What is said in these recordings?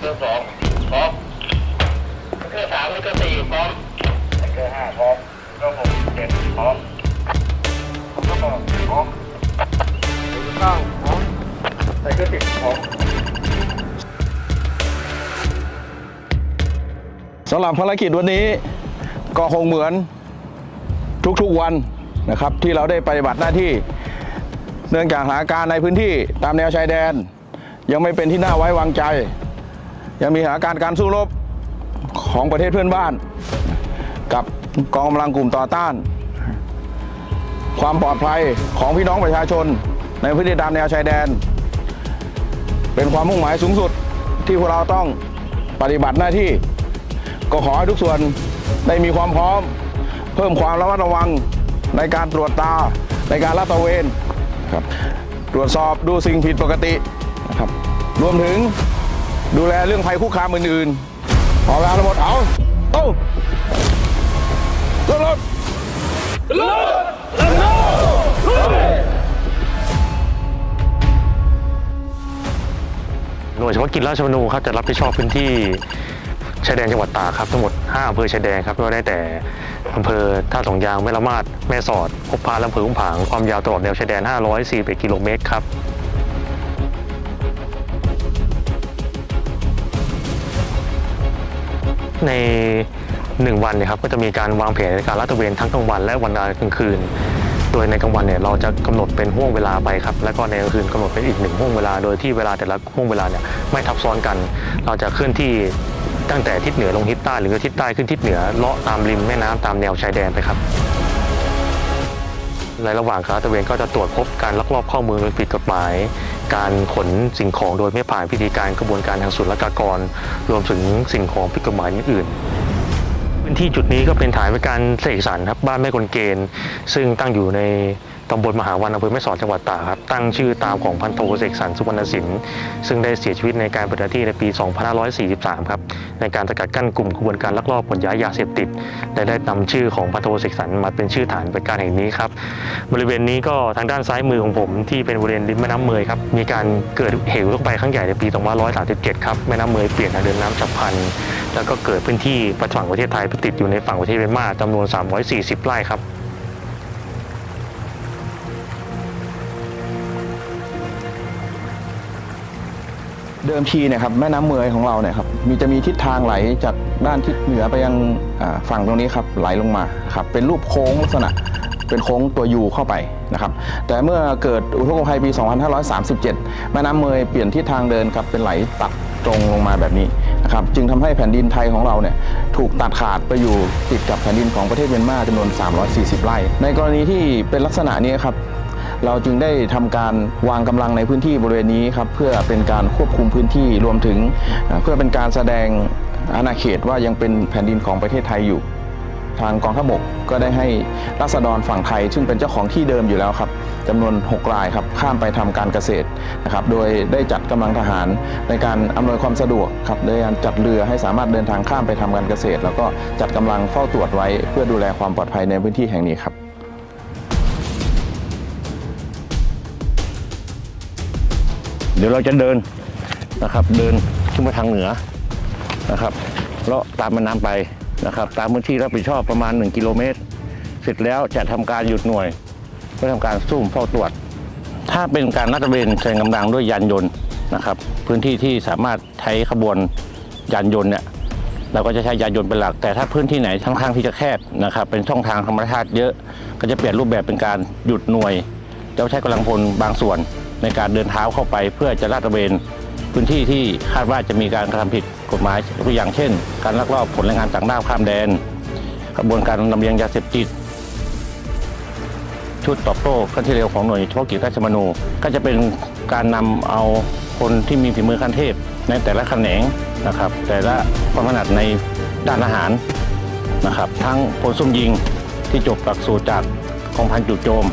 เกอร์สองพร้อมแท็กเกอร์สามแท็กเกอร์สี่พร้อมแท็กเกอร์ห้าพร้อมแท็กเกอร์หกเจ็ดพร้อมแท็กเกอร์แปดพร้อมแท็กเกอร์เก้าพร้อมแท็กเกอร์สิบพร้อมสำหรับภารกิจวันนี้ก็คงเหมือนทุกๆวันนะครับ ที่เราได้ปฏิบัติหน้าที่ เนื่องจากสถานการณ์ในพื้นที่ตามแนวชายแดน ยังไม่เป็นที่น่าไว้วางใจ ยังมีสถานการณ์การสู้รบของประเทศเพื่อนบ้าน กับกองกำลังกลุ่มต่อต้าน ความปลอดภัยของพี่น้องประชาชน ในพื้นที่ตามแนวชายแดน เป็นความมุ่งหมายสูงสุดที่พวกเราต้องปฏิบัติหน้าที่ ก็ขอให้ทุกส่วนได้มีความพร้อม เพิ่มความระมัดระวังในการตรวจตาในการลาดตระเวนครับตรวจสอบดูสิ่งผิดปกตินะครับรวมถึง ดูแลเรื่องภัยคุกคามอื่นๆพอเวลาทั้งหมดเอาโต้รถรถหน่วยเฉพาะกิจราชมนูครับจะรับผิดชอบพื้นที่ชายแดนจังหวัดตากครับทั้งหมด 5อำเภอชายแดนครับก็ได้แต่อำเภอท่าสองยางแม่ละมาดแม่สอดพบพาและอำเภออุ้มผางความยาวตลอดแนวชายแดน 541กิโลเมตรครับ ใน 1 วันเนี่ยครับก็จะมีการวางแผนในการลาดตระเวนทั้งกลางวันและวันกลางคืน โดยในกลางวันเนี่ยเราจะกำหนดเป็นห่วงเวลาไปครับแล้วก็ในกลางคืนกำหนดเป็นอีกหนึ่งห่วงเวลา โดยที่เวลาแต่ละห่วงเวลาเนี่ยไม่ทับซ้อนกัน เราจะเคลื่อนที่ตั้งแต่ทิศเหนือลงทิศใต้หรือทิศใต้ขึ้นทิศเหนือเลาะตามริมแม่น้ำตามแนวชายแดนไปครับ ในระหว่างการลาดตระเวนก็จะตรวจพบการลักลอบเข้าเมืองโดยผิดกฎหมาย การขนสิ่งของโดยไม่ผ่านพิธีการกระบวนการทางศุลกากร รวมถึงสิ่งของผิดกฎหมายอื่นๆพื้นที่จุดนี้ก็เป็นฐานบริการเสกสรรครับบ้านแม่กลเกณฑ์ ซึ่งตั้งอยู่ใน ตำบลมหาวันอำเภอแม่สอดจังหวัดตากครับตั้งชื่อตามของพันโทเสกสรรสุวรรณสินซึ่งได้เสียชีวิตในการปฏิบัติหน้าที่ในปี 2543 ครับในการสกัดกั้นกลุ่มขบวนการลักลอบขนย้ายยาเสพติดและได้นำชื่อของพันโทเสกสรรมาเป็นชื่อฐานปฏิบัติการแห่งนี้ครับบริเวณนี้ก็ทางด้านซ้ายมือของผมที่เป็นบริเวณริมแม่น้ำเมยครับมีการเกิดเหวลูกไปครั้งใหญ่ในปี 2537 ครับแม่น้ำเมยเปลี่ยนทางเดินน้ำฉับพลันแล้วก็เกิดพื้นที่ประฝั่งประเทศไทยไปติดอยู่ในฝั่งประเทศเมียนมาจำนวน 340 ไร่ครับ เดิมทีเนี่ยครับแม่น้ำเมยของเราเนี่ยครับมีจะมีทิศทางไหลจากด้านทิศเหนือไปยังฝั่งตรงนี้ครับไหลลงมาครับเป็นรูปโค้งลักษณะเป็นโค้งตัวยูเข้าไปนะครับแต่เมื่อเกิดอุทกภัยปี 2537 แม่น้ำเมยเปลี่ยนทิศทางเดินครับเป็นไหลตัดตรงลงมาแบบนี้นะครับจึงทำให้แผ่นดินไทยของเราเนี่ยถูกตัดขาดไปอยู่ติดกับแผ่นดินของประเทศเมียนมาจำนวน 340 ไร่ ในกรณีที่เป็นลักษณะนี้ครับ เราจึงได้ทำการวางกำลังในพื้นที่บริเวณนี้ครับเพื่อเป็นการควบคุมพื้นที่รวมถึงเพื่อเป็นการแสดงอาณาเขตว่ายังเป็นแผ่นดินของประเทศไทยอยู่ ทางกองทัพบกก็ได้ให้รัษฎรฝั่งไทย ซึ่งเป็นเจ้าของที่เดิมอยู่แล้วครับจำนวน 6 รายครับข้ามไปทำการเกษตรนะครับโดยได้จัดกำลังทหารในการอำนวยความสะดวกครับโดยการจัดเรือให้สามารถเดินทางข้ามไปทำการเกษตร แล้วก็จัดกำลังเฝ้าตรวจไว้ เพื่อดูแลความปลอดภัยในพื้นที่แห่งนี้ครับ เดี๋ยวเราจะเดินนะครับ เดินขึ้นมาทางเหนือนะครับเลาะตามม่น้ำไปนะครับ ตามพื้นที่รับผิดชอบประมาณ 1 กิโลเมตร เสร็จแล้วจะทำการหยุดหน่วยเพื่อทำการซุ่มเฝ้าตรวจ ถ้าเป็นการลาดตระเวนแสดงกำลังด้วยยานยนต์นะครับ พื้นที่ที่สามารถใช้ขบวนยานยนต์เนี่ยเราก็จะใช้ยานยนต์เป็นหลัก แต่ถ้าพื้นที่ไหนค่อนข้างที่จะแคบนะครับ เป็นช่องทางธรรมชาติเยอะ ก็จะเปลี่ยนรูปแบบเป็นการหยุดหน่วยแล้วใช้กำลังพลบางส่วน ในการเดินเท้าเข้าไป เพื่อจะลาดตระเวนพื้นที่ที่คาดว่าจะมีการกระทำผิดกฎหมายตัวอย่างเช่น การลักลอบขนแรงงานต่างด้าวข้ามแดน กระบวนการลำเลียงยาเสพติดชุดตอบโต้ขั้นที่เร็วของหน่วยเฉพาะกิจราชมนูก็จะเป็นการนำเอาคนที่มีฝีมือขั้นเทพ ในแต่ละแขนงนะครับ แต่ละความถนัดในด้านอาหารนะครับ ทั้งพลซุ่มยิงที่จบหลักสูตรจากกองพันจู่โจม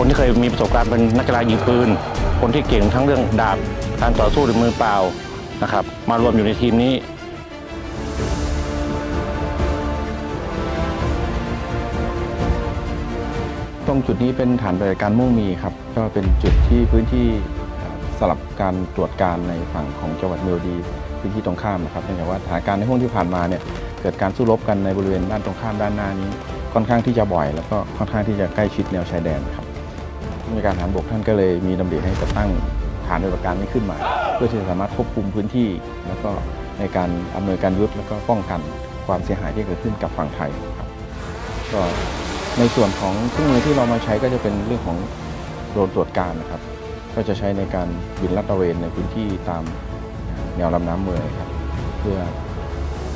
คนที่เคยมีประสบการณ์เป็นนักกีฬายิงปืน คนที่เก่งทั้งเรื่องดาบการต่อสู้ด้วยมือเปล่านะครับ มารวมอยู่ในทีมนี้ตรงจุดนี้เป็นฐานปฏิบัติการมุ่งมีครับ ก็เป็นจุดที่พื้นที่สลับการตรวจการในฝั่งของจังหวัดเมลดี พื้นที่ตรงข้ามนะครับเนื่องจากว่าสถานการณ์ในห่วงที่ผ่านมาเนี่ยเกิดการสู้รบกันในบริเวณด้านตรงข้ามด้านหน้านี้ ค่อนข้างที่จะบ่อย แล้วก็ค่อนข้างที่จะใกล้ชิดแนวชายแดนครับ ผู้มีการทหารบกท่านก็เลยมีดำริให้จัดตั้งฐานปฏิบัติการนี้ขึ้นมา เพื่อที่จะสามารถควบคุมพื้นที่ แล้วก็ในการอำนวยการยุทธแล้วก็ป้องกันความเสียหายที่เกิดขึ้นกับฝั่งไทยครับก็ในส่วนของเครื่องมือที่เรามาใช้ก็จะเป็นเรื่องของโดรนตรวจการนะครับ ก็จะใช้ในการบินลาดตระเวนในพื้นที่ตามแนวลำน้ำเมยครับเพื่อ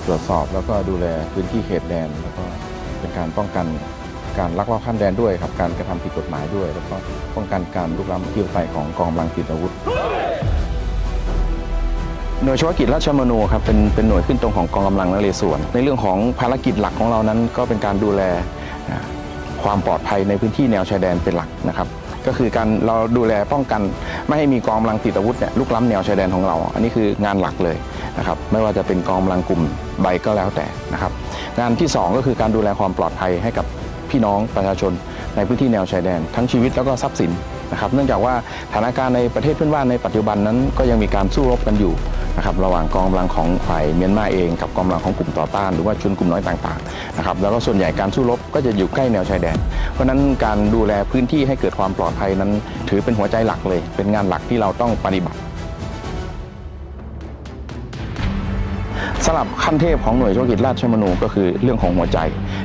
ตรวจสอบแล้วก็ดูแลพื้นที่เขตแดน แล้วก็เป็นการป้องกัน การลักลอบข้ามแดนด้วยครับการกระทำผิดกฎหมายด้วย แล้วก็ป้องกันการลุกล้ำที่ไปของกองกำลังติดอาวุธหน่วยเฉพาะกิจราชมนูครับเป็นเป็นหน่วยขึ้นตรงของกองกำลังนเรศวรในเรื่องของภารกิจหลักของเรานั้น ก็เป็นการดูแลความปลอดภัยในพื้นที่แนวชายแดนเป็นหลักนะครับ ก็คือการเราดูแลป้องกันไม่ให้มีกองกำลังติดอาวุธเนี่ยลุกล้ำแนวชายแดนของเรา อันนี้คืองานหลักเลยนะครับไม่ว่าจะเป็นกองกำลังกลุ่มใดก็แล้วแต่นะครับ งานที่สองก็คือการดูแลความปลอดภัยให้กับ พี่น้องประชาชน ในพื้นที่แนวชายแดน ทั้งชีวิตแล้วก็ทรัพย์สินนะครับเนื่องจากว่าสถานการณ์ในประเทศเพื่อนบ้านในปัจจุบันนั้นก็ยังมีการสู้รบกันอยู่นะครับระหว่างกองกำลังของฝ่ายเมียนมาเองกับกองกำลังของกลุ่มต่อต้านหรือว่าชนกลุ่มน้อยต่างๆนะครับแล้วก็ส่วนใหญ่การสู้รบก็จะอยู่ใกล้แนวชายแดน เพราะฉะนั้นการดูแลพื้นที่ให้เกิดความปลอดภัยนั้น ถือเป็นหัวใจหลักเลย เป็นงานหลักที่เราต้องปฏิบัติำหรับขั้นเทพของหน่วยเฉพาะกิจราชมนูก็คือเรื่องของหัวใจ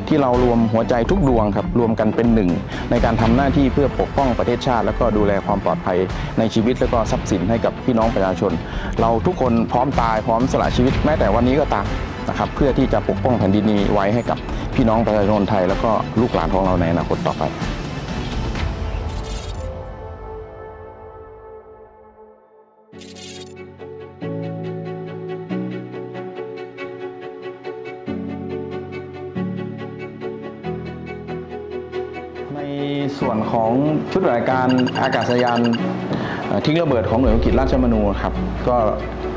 ที่เรารวมหัวใจทุกดวงครับรวมกันเป็นหนึ่ง ในการทำหน้าที่เพื่อปกป้องประเทศชาติ แล้วก็ดูแลความปลอดภัยในชีวิตแล้วก็ทรัพย์สินให้กับพี่น้องประชาชน เราทุกคนพร้อมตายพร้อมสละชีวิตแม้แต่วันนี้ก็ตามนะครับเพื่อที่จะปกป้องแผ่นดินนี้ไว้ให้กับพี่น้องประชาชนไทย แล้วก็ลูกหลานของเราในอนาคตต่อไป ชุดปฏิบัติการอากาศยานทิ้งระเบิดของหน่วยกิจราชมนูครับก็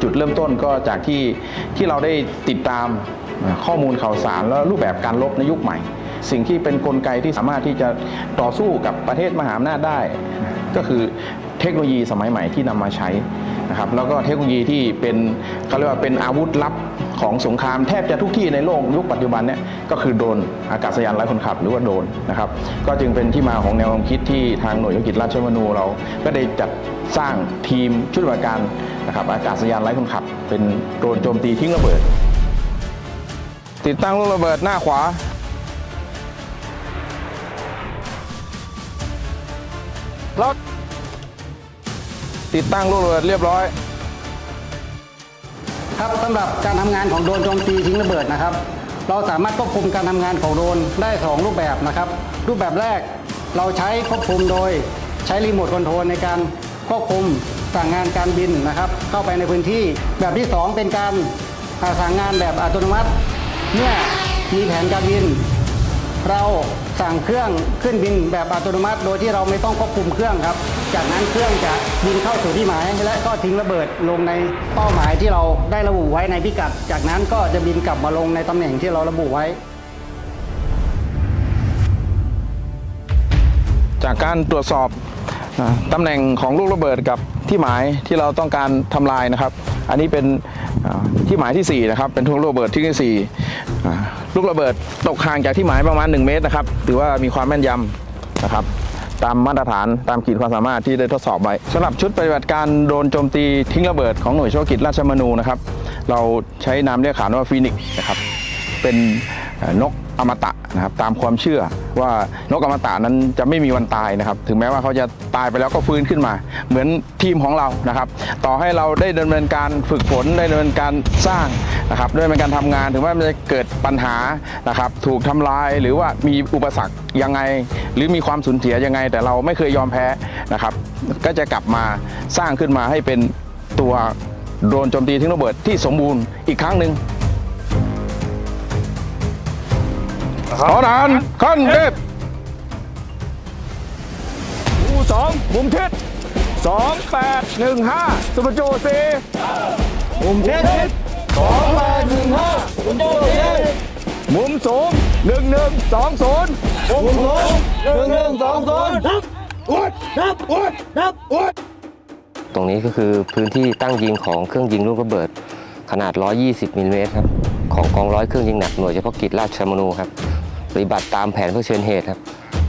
จุดเริ่มต้นก็จากที่ที่เราได้ติดตามข้อมูลข่าวสารและรูปแบบการรบในยุคใหม่ สิ่งที่เป็นนกลไกที่สามารถที่จะต่อสู้กับประเทศมหาอำนาจได้ ก็คือเทคโนโลยีสมัยใหม่ที่นำมาใช้นะครับแล้วก็เทคโนโลยีที่เป็นเขาเรียกว่าเป็นอาวุธลับ ของสงครามแทบจะทุกที่ในโลกยุคปัจจุบันเนี่ยก็คือโดรนอากาศยานไร้คนขับหรือว่าโดรนนะครับก็จึงเป็นที่มาของแนวความคิดที่ทางหน่วยธุรกิจราชมนูเรา ก็ได้จัดสร้างทีมชุดปฏิบัติการนะครับอากาศยานไร้คนขับ เป็นโดรนโจมตีทิ้งระเบิด ติดตั้งลูกระเบิดหน้าขวารถติดตั้งลูกระเบิดเรียบร้อย ครับสำหรับการทำงานของโดรนโจมตีทิ้งระเบิดนะครับ เราสามารถควบคุมการทำงานของโดรนได้ 2 รูปแบบนะครับ รูปแบบแรกเราใช้ควบคุมโดยใช้รีโมทคอนโทรลในการควบคุมสั่งงานการบินนะครับ เข้าไปในพื้นที่แบบที่ 2 เป็นการสั่งงานแบบอัตโนมัติ เมื่อมีแผนการบิน เรา สั่งเครื่องขึ้นบินแบบอัตโนมัติ โดยที่เราไม่ต้องควบคุมเครื่องครับ จากนั้นเครื่องจะบินเข้าสู่ที่หมาย และก็ทิ้งระเบิดลงในเป้าหมายที่เราได้ระบุไว้ในพิกัด จากนั้นก็จะบินกลับมาลงในตำแหน่งที่เราระบุไว้ จากการตรวจสอบ ตำแหน่งของลูกระเบิดกับที่หมายที่เราต้องการทำลายนะครับ อันนี้เป็นที่หมายที่ 4 นะครับ เป็นลูกระเบิดที่ที่4อ่ลูกระเบิดตกห่างจากที่หมายประมาณ 1 เมตรนะครับ ถือว่ามีความแม่นยำนะครับตามมาตรฐานตามขีดความสามารถที่ได้ทดสอบไว้สำหรับชุดปฏิบัติการโดนโจมตีทิ้งระเบิดของหน่วยเฉพาะกิจราชมนูนะครับ เราใช้นามเรียกขานว่าฟีนิกซ์นะครับ เป็นนก อมตะนะครับตามความเชื่อว่านกอมตะนั้นจะไม่มีวันตายนะครับ ถึงแม้ว่าเขาจะตายไปแล้วก็ฟื้นขึ้นมา เหมือนทีมของเรานะครับ ต่อให้เราได้ดำเนินการฝึกฝนได้ดำเนินการสร้างนะครับด้ดำเนินการทำงานถึงแม้มันจะเกิดปัญหานะครับถูกทำลายหรือว่ามีอุปสรรคยังไง หรือมีความสูญเสียยังไง แต่เราไม่เคยยอมแพ้นะครับ ก็จะกลับมาสร้างขึ้นมาให้เป็นตัวโดรนโจมตีทิ้งระเบิดที่สมบูรณ์อีกครั้งหนึ่ง ขอทหารขั้นเทพหมู่สองมุมทิศสองแปดหนึ่งห้าสุภโจสี่มุมทิศสองแปดหนึ่งห้าสุภโจสี่มุมสูงหนึ่งหนึ่งสองศูนย์มุมสูงหนึ่งหนึ่งสองศูนย์นับอวดนับอวดนับอวดตรงนี้ก็คือพื้นที่ตั้งยิงของเครื่องยิงลูกระเบิด ขนาด 120มิลลิเมตรครับของกองร้อยเครื่องยิงหนักหน่วยเฉพาะกิจราชมนูครับ ปฏิบัติตามแผนเพื่อเชิญเหตุครับ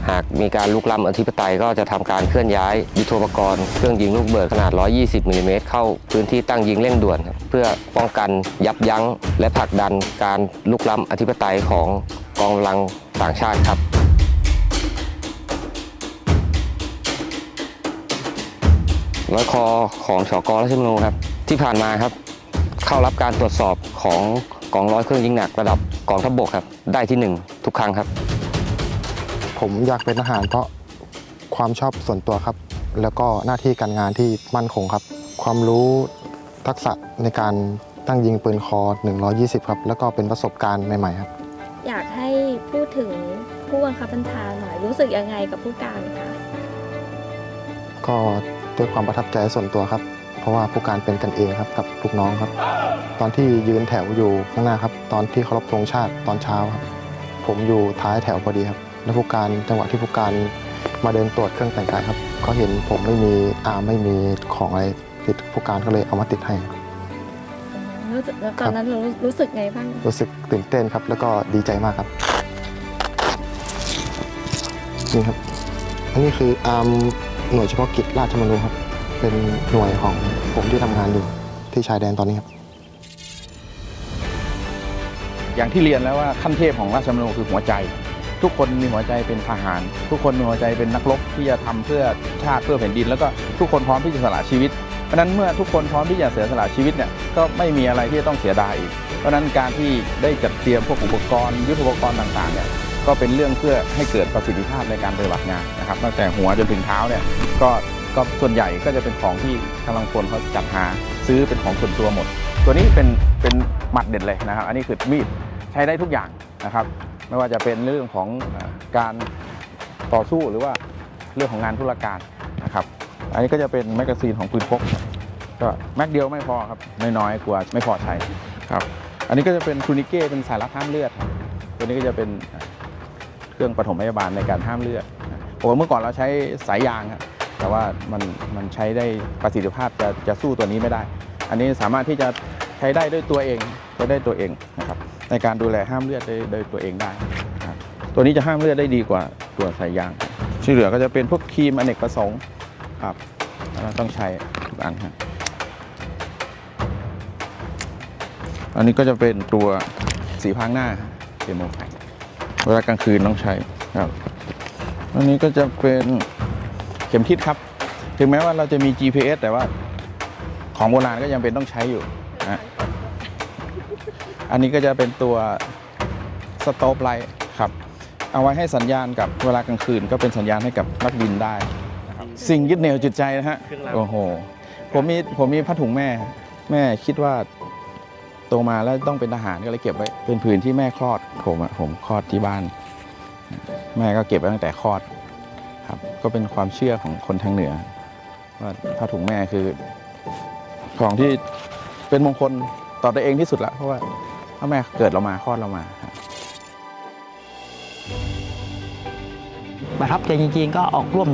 หากมีการลุกล้ำอธิปไตยก็จะทำการเคลื่อนย้ายยุทโธปกรณ์เครื่องยิงลูกเบิดขนาด 120มิลลิเมตรเข้าพื้นที่ตั้งยิงเร่งด่วนครับเพื่อป้องกันยับยั้ง และผลักดันการลุกล้ำอธิปไตยของกองกำลังต่างชาติครับร้อยคอของชกราชมนูครับ ที่ผ่านมาครับ เข้ารับการตรวจสอบของ กองร้อยเครื่องยิงหนักระดับกองทัพบกครับ ได้ที่หนึ่งทุกครั้งครับ ผมอยากเป็นทหารเพราะความชอบส่วนตัวครับ แล้วก็หน้าที่การงานที่มั่นคงครับ ความรู้ทักษะในการตั้งยิงปืนคอ 120 ครับ แล้วก็เป็นประสบการณ์ใหม่ๆครับ อยากให้พูดถึงผู้บังคับบัญชาหน่อยรู้สึกยังไงกับผู้การคะก็ด้วยความประทับใจส่วนตัวครับ เพราะว่าผู้การเป็นกันเองครับกับลูกน้องครับ ตอนที่ยืนแถวอยู่ข้างหน้าครับ ตอนที่เคารพธงชาติตอนเช้าครับ ผมอยู่ท้ายแถวพอดีครับ แล้วผู้การจังหวะที่ผู้การมาเดินตรวจเครื่องแต่งกายครับเขาเห็นผมไม่มีอาร์มไม่มีของอะไรติดผู้การก็เลยเอามาติดให้รู้สึกแล้วตอนนั้นเรารู้สึกไงบ้าง รู้สึกตื่นเต้นครับ แล้วก็ดีใจมากครับ นี่ครับอันนี้คืออาร์มหน่วยเฉพาะกิจราชมนูครับ เป็นหน่วยของผมที่ทำงานอยู่ที่ชายแดนตอนนี้ครับ อย่างที่เรียนแล้วว่าขั้นเทพของราชมนูคือหัวใจ ทุกคนมีหัวใจเป็นทหาร ทุกคนมีหัวใจเป็นนักรบที่จะทำเพื่อชาติเพื่อแผ่นดิน แล้วก็ทุกคนพร้อมที่จะสละชีวิต เพราะฉะนั้นเมื่อทุกคนพร้อมที่จะเสียสละชีวิตเนี่ยก็ไม่มีอะไรที่จะต้องเสียดายอีก เพราะฉะนั้นการที่ได้จัดเตรียมพวกอุปกรณ์ ยุทโธปกรณ์ต่างๆเนี่ยก็เป็นเรื่องเพื่อให้เกิดประสิทธิภาพในการปฏิบัติงานนะครับตั้งแต่หัวจนถึงเท้าเนี่ยก็ ก็ส่วนใหญ่ก็จะเป็นของที่กำลังพลเขาจัดหาซื้อเป็นของส่วนตัวหมด ตัวนี้เป็นเป็นหมัดเด็ดเลยนะครับ อันนี้คือมีดใช้ได้ทุกอย่างนะครับ ไม่ว่าจะเป็นเรื่องของการต่อสู้หรือว่าเรื่องของงานธุรการนะครับ อันนี้ก็จะเป็นแมกกาซีนของปืนพกก็แม็กเดียวไม่พอครับน้อยๆกลัวไม่พอใช้ครับอันนี้ก็จะเป็นทูนิเก้เป็นสายรัดห้ามเลือดครับตัวนี้ก็จะเป็นเครื่องปฐมพยาบาลในการห้ามเลือดผมเมื่อก่อนเราใช้สายยางครับ แต่ว่ามันมันใช้ได้ประสิทธิภาพจะจะสู้ตัวนี้ไม่ได้ อันนี้สามารถที่จะใช้ได้ด้วยตัวเองใช้ได้ตัวเองนะครับในการดูแลห้ามเลือดได้โดยตัวเองได้ ตัวนี้จะห้ามเลือดได้ดีกว่าตัวสายยางที่เหลือก็จะเป็นพวกครีมอเนกประสงค์ครับเราต้องใช้ทุกอันครับอันนี้ก็จะเป็นตัวสีพรางหน้าเดโมไฟเวลากลางคืนต้องใช้ครับ อันนี้ก็จะเป็น เข็มทิศครับ ถึงแม้ว่าเราจะมี GPS แต่ว่าของโบราณก็ยังเป็นต้องใช้อยู่นะอันนี้ก็จะเป็นตัวสโตปไลท์ครับ เอาไว้ให้สัญญาณกับเวลากลางคืน ก็เป็นสัญญาณให้กับนักบินได้นะครับสิ่งยึดเหนี่ยวจิตใจนะฮะโอ้โหผมมีผมมีผ้าถุงแม่ แม่คิดว่าโตมาแล้วต้องเป็นทหารก็เลยเก็บไว้เป็นผืนที่แม่คลอดผมอะผมคลอดที่บ้าน แม่ก็เก็บไว้ตั้งแต่คลอด ครับ ก็เป็นความเชื่อของคนทางเหนือ ว่าผ้าถุงแม่คือ ของที่เป็นมงคลต่อตัวเองที่สุดละเพราะว่าพ่อแม่เกิดเรามาคลอดเรามาครับประทับใจจริงๆก็ออกร่วม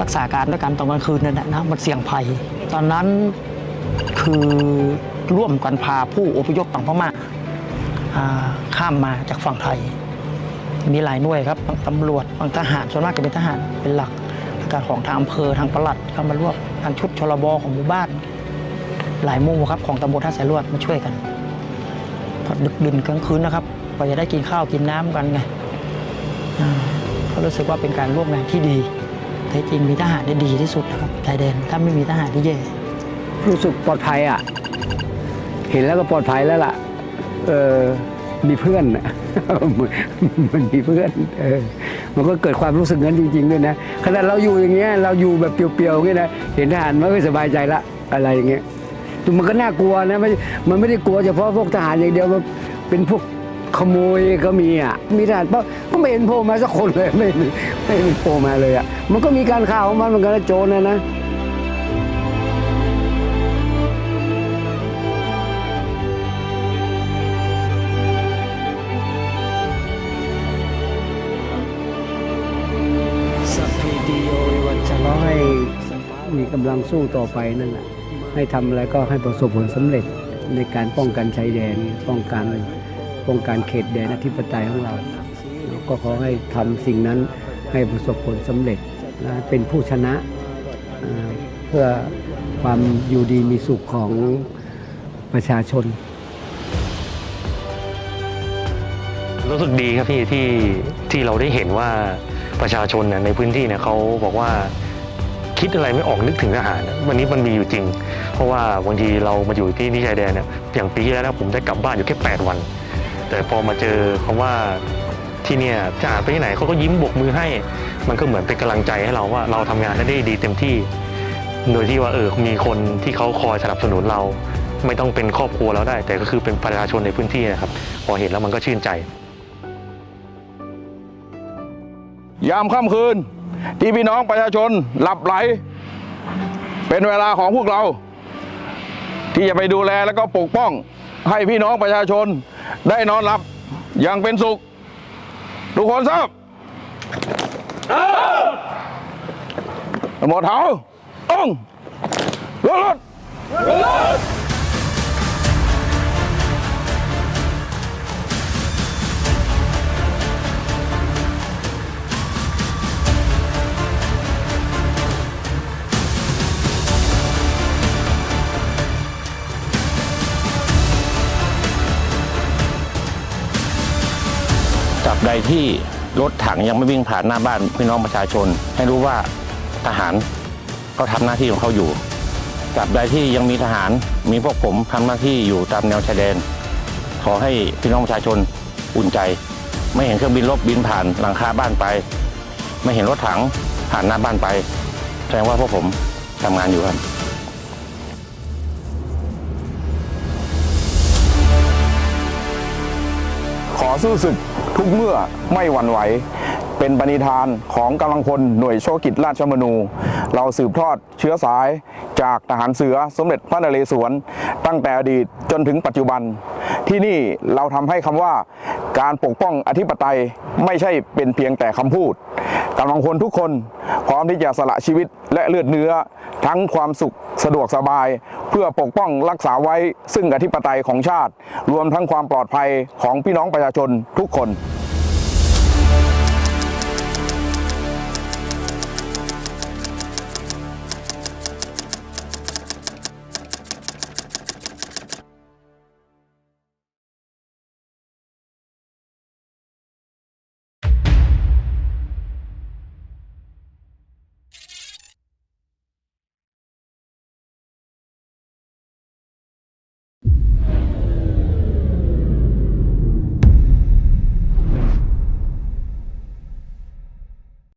รักษาการด้วยกันตอนกลางคืนนั่นแหละนะมันเสี่ยงภัย ตอนนั้นคือร่วมกันพาผู้อพยพฝั่งพม่าอ่าข้ามมาจากฝั่งไทย มีหลายหน่วยครับทั้งตำรวจทั้งทหารส่วนมากจะเป็นทหารเป็นหลักแล้วการของทางอำเภอทางปลัดเข้ามาร่วมทางชุดชลบของหมู่บ้าน หลายหมู่ครับของตำบลท่าสายลวดมาช่วยกันพอดึกดื่นกลางคืนนะครับกว่าจะได้กินข้าวกินน้ำกันไงอ่าก็รู้สึกว่าเป็นการร่วมงานที่ดีแต่จริงมีทหารได้ดีที่สุดนะครับชายแดนถ้าไม่มีทหารที่แย่รู้สึกปลอดภัยอะ เห็นแล้วก็ปลอดภัยแล้วล่ะ เออ มีเพื่อนน่ะมันมีเพื่อนเออมันก็เกิดความรู้สึกนั้นจริงๆด้วยนะขนาดเราอยู่อย่างเงี้ยเราอยู่แบบเปียวๆงเงี้ยนะเห็นทหารมันก็สบายใจละอะไรอย่างเงี้ยแต่มันก็น่ากลัวนะไม่มันไม่ได้กลัวเฉพาะพวกทหารอย่างเดียวมันเป็นพวกขโมยก็มีอะมีทหารเปล่าก็ไม่เห็นโผล่มาสักคนเลยไม่ไม่เห็นโผล่มาเลยอะมันก็มีการข่าวของมันเหมือนกันนะโจรนะนะ กำลังสู้ต่อไปนั่นแหละให้ทำอะไรก็ให้ประสบผลสำเร็จในการป้องกันชายแดน ป้องกันป้องกันเขตแดนอธิปไตยของเรา ก็ขอให้ทำสิ่งนั้นให้ประสบผลสำเร็จและเป็นผู้ชนะเอ่อเพื่อความอยู่ดีมีสุขของประชาชน รู้สึกดีครับพี่ที่ที่เราได้เห็นว่าประชาชนเนี่ยในพื้นที่เนี่ยเขาบอกว่า คิดอะไรไม่ออกนึกถึงทหารวันนี้มันมีอยู่จริง เพราะว่าบางทีเรามาอยู่ที่ที่ชายแดนเนี่ยอย่างปีที่แล้วนะผมได้กลับบ้านอยู่แค่ 8 วัน แต่พอมาเจอคำว่าที่เนี่ยจะอาไปที่ไหนเขาก็ยิ้มบกมือให้ มันก็เหมือนเป็นกำลังใจให้เราว่าเราทำงานได้ดีเต็มที่ โดยที่ว่าเออมีคนที่เขาคอยสนับสนุนเรา ไม่ต้องเป็นครอบครัวเราได้ แต่ก็คือเป็นประชาชนในพื้นที่นะครับพอเห็นแล้วมันก็ชื่นใจ ยามค่ำคืน ที่พี่น้องประชาชนหลับไหล เป็นเวลาของพวกเรา ที่จะไปดูแลและก็ปกป้อง ให้พี่น้องประชาชนได้นอนหลับอย่างเป็นสุข ทุกคนทราบหมดเท้าต้องรถรถ ใดที่รถถังยังไม่วิ่งผ่านหน้าบ้านพี่น้องประชาชน ให้รู้ว่าทหารก็ทำหน้าที่ของเขาอยู่จับใดที่ยังมีทหารมีพวกผมทำหน้าที่อยู่ตามแนวชายแดน ขอให้พี่น้องประชาชนอุ่นใจ ไม่เห็นเครื่องบินรบบินผ่านหลังคาบ้านไป ไม่เห็นรถถังผ่านหน้าบ้านไปแสดงว่าพวกผมทำงานอยู่ครับ สู้ศึกทุกเมื่อไม่หวั่นไหว เป็นปณิธานของกำลังพลหน่วยโชคกิจราชมนู เราสืบทอดเชื้อสาย จากทหารเสือสมเด็จพระนเรศวรตั้งแต่อดีตจนถึงปัจจุบัน ที่นี่เราทำให้คำว่าการปกป้องอธิปไตยไม่ใช่เป็นเพียงแต่คำพูดกำลังพลทุกคนพร้อมที่จะสละชีวิตและเลือดเนื้อ ทั้งความสุขสะดวกสบาย เพื่อปกป้องรักษาไว้ซึ่งอธิปไตยของชาติ รวมทั้งความปลอดภัยของพี่น้องประชาชนทุกคน